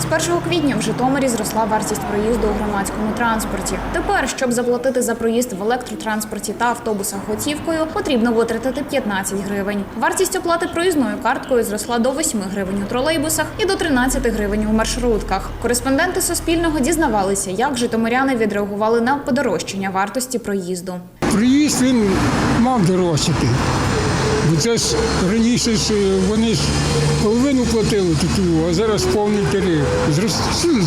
З 1 квітня в Житомирі зросла вартість проїзду у громадському транспорті. Тепер, щоб заплатити за проїзд в електротранспорті та автобусах готівкою, потрібно витратити 15 гривень. Вартість оплати проїзною карткою зросла до 8 гривень у тролейбусах і до 13 гривень у маршрутках. Кореспонденти Суспільного дізнавалися, як житомиряни відреагували на подорожчання вартості проїзду. Проїзд він мав дорожчати. Це ж раніше ж вони ж половину платили тут, а зараз повний тариф.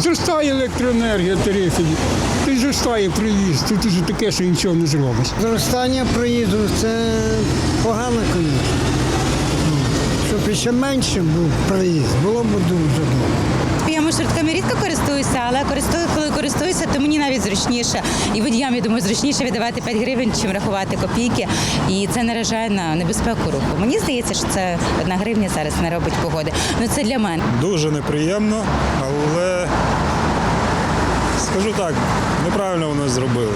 Зростає електроенергія, тарифи, та зростає проїзд. Тут уже таке, що нічого не зробиш. Зростання проїзду це погано, звісно. Щоб ще менше був проїзд, було б дуже добре. Маршрутками рідко користуюся, але користую, коли користуюся, то мені навіть зручніше. І водіям, я думаю, зручніше віддавати 5 гривень, чим рахувати копійки. І це наражає на небезпеку руху. Мені здається, що це одна гривня зараз не робить погоди. Ну це для мене. Дуже неприємно, але скажу так, неправильно вони зробили.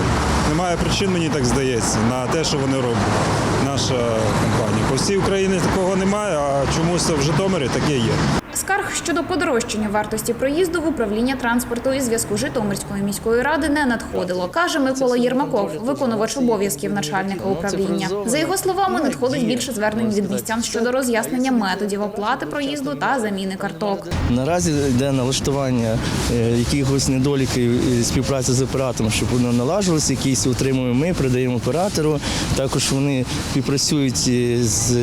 Немає причин, мені так здається, на те, що вони роблять. Наша компанія. По всій Україні такого немає, а чомусь в Житомирі таке є. Скарг щодо подорожчання вартості проїзду в управління транспорту і зв'язку Житомирської міської ради не надходило, каже Микола Єрмаков, виконувач обов'язків начальника управління. За його словами, надходить більше звернень від містян щодо роз'яснення методів оплати проїзду та заміни карток. Наразі йде налаштування е, якихось недоліків співпраці з оператором, щоб воно налагодилося, якісь отримуємо ми, передаємо оператору. Також вони співпрацюють е, з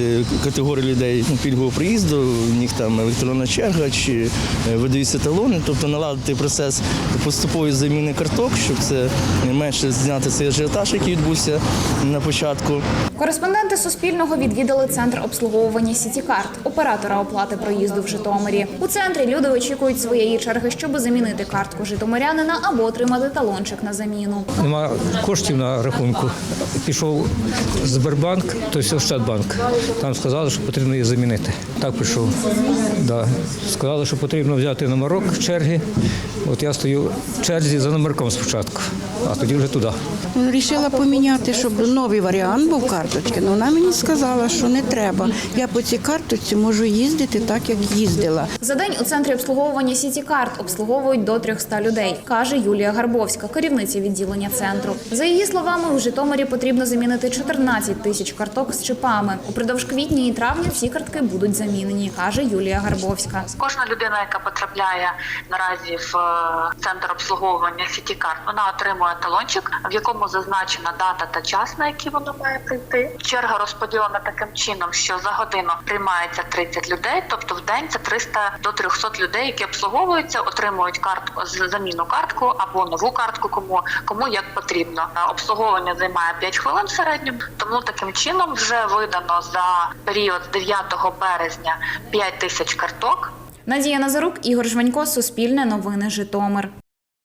категорією людей ну, пільгового приїзду, у них там електронна черга чи е, видаються талони, тобто наладити процес поступової заміни карток, щоб це не менше зняти цей ажіотаж, який відбувся на початку. Кореспонденти Суспільного відвідали центр обслуговування Сітікарт, оператора оплати проїзду в Житомирі. У центрі люди очікують своєї черги, щоб замінити картку житомирянина або отримати талончик на заміну. Нема коштів на рахунку. Пішов Сбербанк, тобто Ощадбанк. Там сказали, що потрібно її замінити. Так пішов. Да. Сказали, що потрібно взяти номерок в черги. От я стою в черзі за номерком спочатку, а тоді вже туди. Рішила поміняти, щоб новий варіант був карточки. але вона мені сказала, що не треба. Я по цій карточці можу їздити так, як їздила. За день у центрі обслуговування Сітікарт обслуговують до 300 людей, каже Юлія Гарбовська, керівниця відділення центру. За її словами, у Житомирі потрібно замінити 14 тисяч карток з чипами. Упродовж квітня і травня ці картки будуть замінені, каже Юлія Гарбовська. Кожна людина, яка потрапляє наразі в е, центр обслуговування Сітікарт, вона отримує талончик, в якому зазначена дата та час, на який вона має прийти. Черга розподілена таким чином, що за годину приймається 30 людей, тобто в день це 300 до 300 людей, які обслуговуються, отримують картку заміну картку або нову картку, кому кому як потрібно. Е, Обслуговування займає 5 хвилин в середньому, тому таким чином вже видано за період з 9 березня 5 тисяч карток. Надія Назарук, Ігор Жванько, Суспільне новини Житомир.